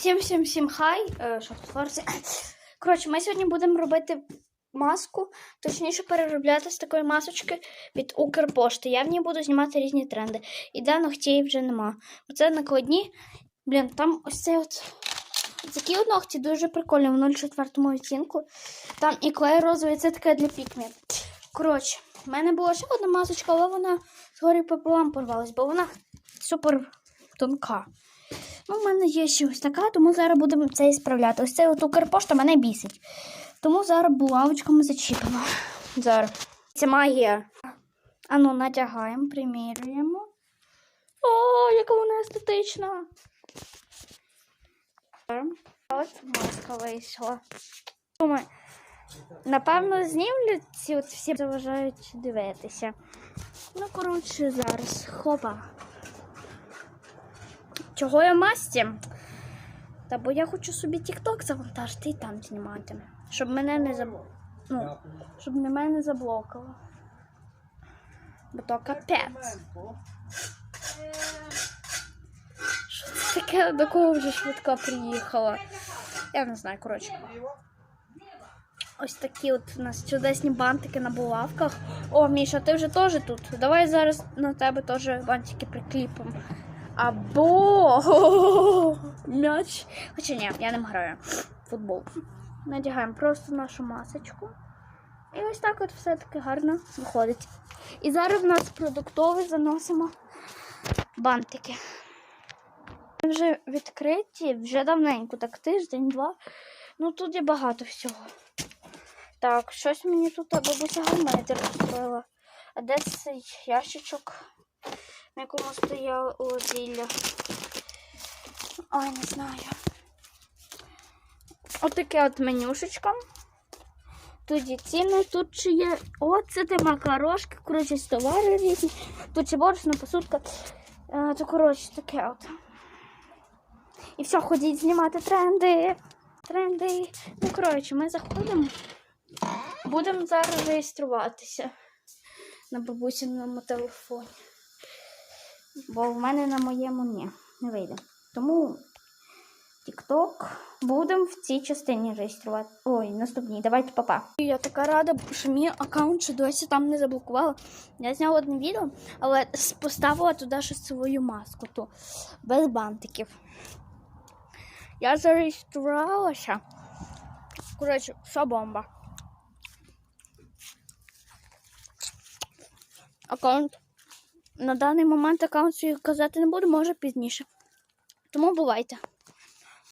Всім всім всім хай. Е, Що твориться? Коротше, ми сьогодні будемо робити маску, точніше переробляти з такої масочки від Укрпошти. Я в ній буду знімати різні тренди. І де ногтів вже нема. Оце накладні. Блін, там ось цей от. Такі от ногті дуже прикольні в 0,4 відтінку. Там і клей розовий, це таке для пікмі. Коротше, в мене була ще одна масочка, але вона згорі пополам порвалась, бо вона супер тонка. Ну, в мене є ще ось така, тому зараз будемо це і справляти. Ось цей от Укрпошта мене бісить. Тому зараз булавочками зачіпимо. Зараз. Це магія. Ану, надягаємо, примірюємо. О, яка вона естетична. От маска вийшла. Думаю, напевно, знімлю ці от всі заважають дивитися. Ну, коротше, зараз. Хопа. Чого я масті? Та бо я хочу собі TikTok завантажити і там знімати. Щоб мене не заб... ну, щоб не мене заблокало. Бо то капець. Що це таке? До кого вже швидка приїхала? Я не знаю, коротше. Ось такі от у нас чудесні бантики на булавках. О, Міша, ти вже теж тут. Давай зараз на тебе теж бантики прикліпимо. Або м'яч. Хоча ні, я ним граю. Футбол. Надягаємо просто нашу масочку. І ось так от все таки гарно виходить. І зараз в нас продуктовий заносимо бантики. Вони вже відкриті, вже давненько, так тиждень-два. Ну тут є багато всього. Так, щось мені тут бабуся гармети розстроїла. А де цей ящичок? На якому стояло зілля. Ой, не знаю. Отаке от менюшечка. Тут є ціни, тут ще є. Де макарошки, коротше, товари різні. Тут ще борошно, посудка. А, то, коротше, таке от. І все, ходіть знімати тренди. Тренди. Ну, коротше, ми заходимо. Будемо зараз реєструватися на бабусиному телефоні. Бо в мене на моєму ні, не вийде. Тому TikTok будемо в цій частині реєструвати. Ой, наступній, давайте папа. Я така рада, що мій аккаунт ще досі там не заблокувала. Я зняла одне відео, але поставила туди ще свою маску, то без бантиків. Я зареєструвалася. Коротше, все бомба. Аккаунт на даний момент аккаунт свій казати не буду, може пізніше. Тому бувайте.